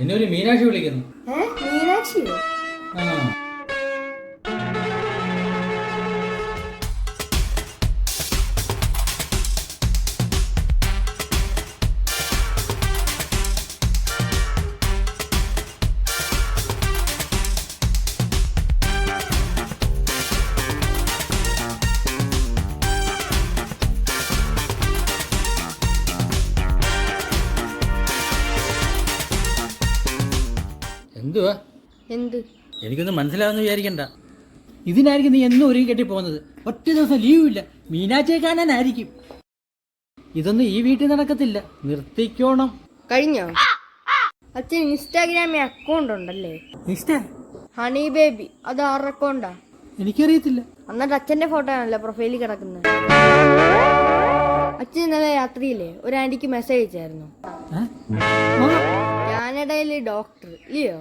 എന്നെ ഒരു മീനാക്ഷി വിളിക്കുന്നു. മീനാക്ഷിയോ? എന്തുവാ? എന്ത്? എനിക്കൊന്നും മനസ്സിലാവുന്ന വിചാരിക്കണ്ട. ഇതിനായിരിക്കും നീ എന്നും ഒരുങ്ങി കെട്ടി പോകുന്നത് ഒറ്റ ദിവസം ലീവ് ഇല്ല. മീനാച്ചേ കാണാനായിരിക്കും ഇതൊന്നും ഈ വീട്ടിൽ നടക്കത്തില്ല. നിർത്തിക്കോണം. കഴിഞ്ഞോ? അച്ഛൻ ഇൻസ്റ്റാഗ്രാമിൽ അക്കൗണ്ട് ഉണ്ടല്ലേ? ഹണി ബേബി അത് ആരുടെ അക്കൗണ്ടാ എനിക്കറിയത്തില്ല. എന്നിട്ട് അച്ഛന്റെ ഫോട്ടോ ആണല്ലോ പ്രൊഫൈലിൽ കിടക്കുന്നത്. അച്ഛൻ ഇന്നലെ രാത്രിയില്ലേ ഒരു ആന്റിക്ക് മെസ്സേജ് അയച്ചായിരുന്നു. കാനഡയിലെ ഡോക്ടർ ഇല്ലയോ?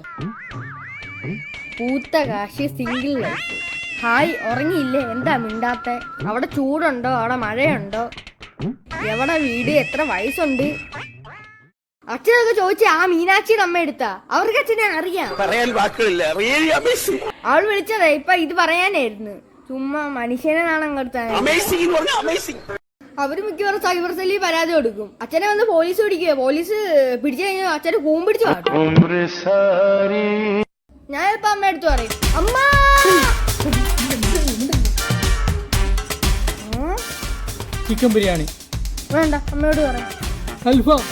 പൂത്ത കാശി സിംഗിൾ ലൈഫ് ഹായ് ഉറങ്ങിയില്ലേ? എന്താ മിണ്ടാത്തെ? അവിടെ ചൂടുണ്ടോ? അവിടെ മഴയുണ്ടോ? എവിടെ വീട്? എത്ര വയസ്സുണ്ട്? അച്ഛനൊക്കെ ചോദിച്ച ആ മീനാക്ഷിയുടെ അമ്മ എടുത്താ. അവർക്ക് അച്ഛനെ അറിയാം. പറയാൻ വാക്കുകളില്ല. അവൾ വിളിച്ചതാ ഇപ്പൊ ഇത് പറയാനായിരുന്നു. ചുമ്മാ മനുഷ്യനെ നാണം കെടുത്താൻ അവർ മിക്കവാറും സൈബർ സെല്ലിൽ പരാതി കൊടുക്കും. അച്ഛനെ വന്ന് പോലീസ് പിടിക്കുക. പോലീസ് പിടിച്ചു കഴിഞ്ഞാൽ അച്ഛനെ കൂമ്പ് പിടിച്ചു ഞാൻ ഇപ്പൊ അമ്മ എടുത്തു പറയും. അമ്മ! ചിക്കൻ ബിരിയാണി. വേണ്ട അമ്മയോട് പറയാം അൽഫാം.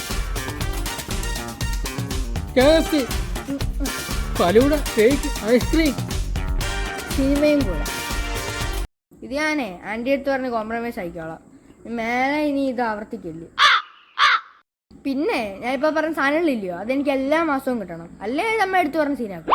K F C falooda cake ice cream. സിനിമയും കൂടെ. ഇത് ഞാനേ ആന്റി അടുത്ത് പറഞ്ഞ് കോംപ്രമൈസ് ആയിക്കോളാം. മേലെ ഇനി ഇത് ആവർത്തിക്കില്ല. പിന്നെ ഇപ്പൊ പറഞ്ഞ സാധനങ്ങളില്ലയോ? അതെനിക്ക് എല്ലാ മാസവും കിട്ടണം. അല്ലേ നമ്മ എടുത്തു പറഞ്ഞ സീനാക്കും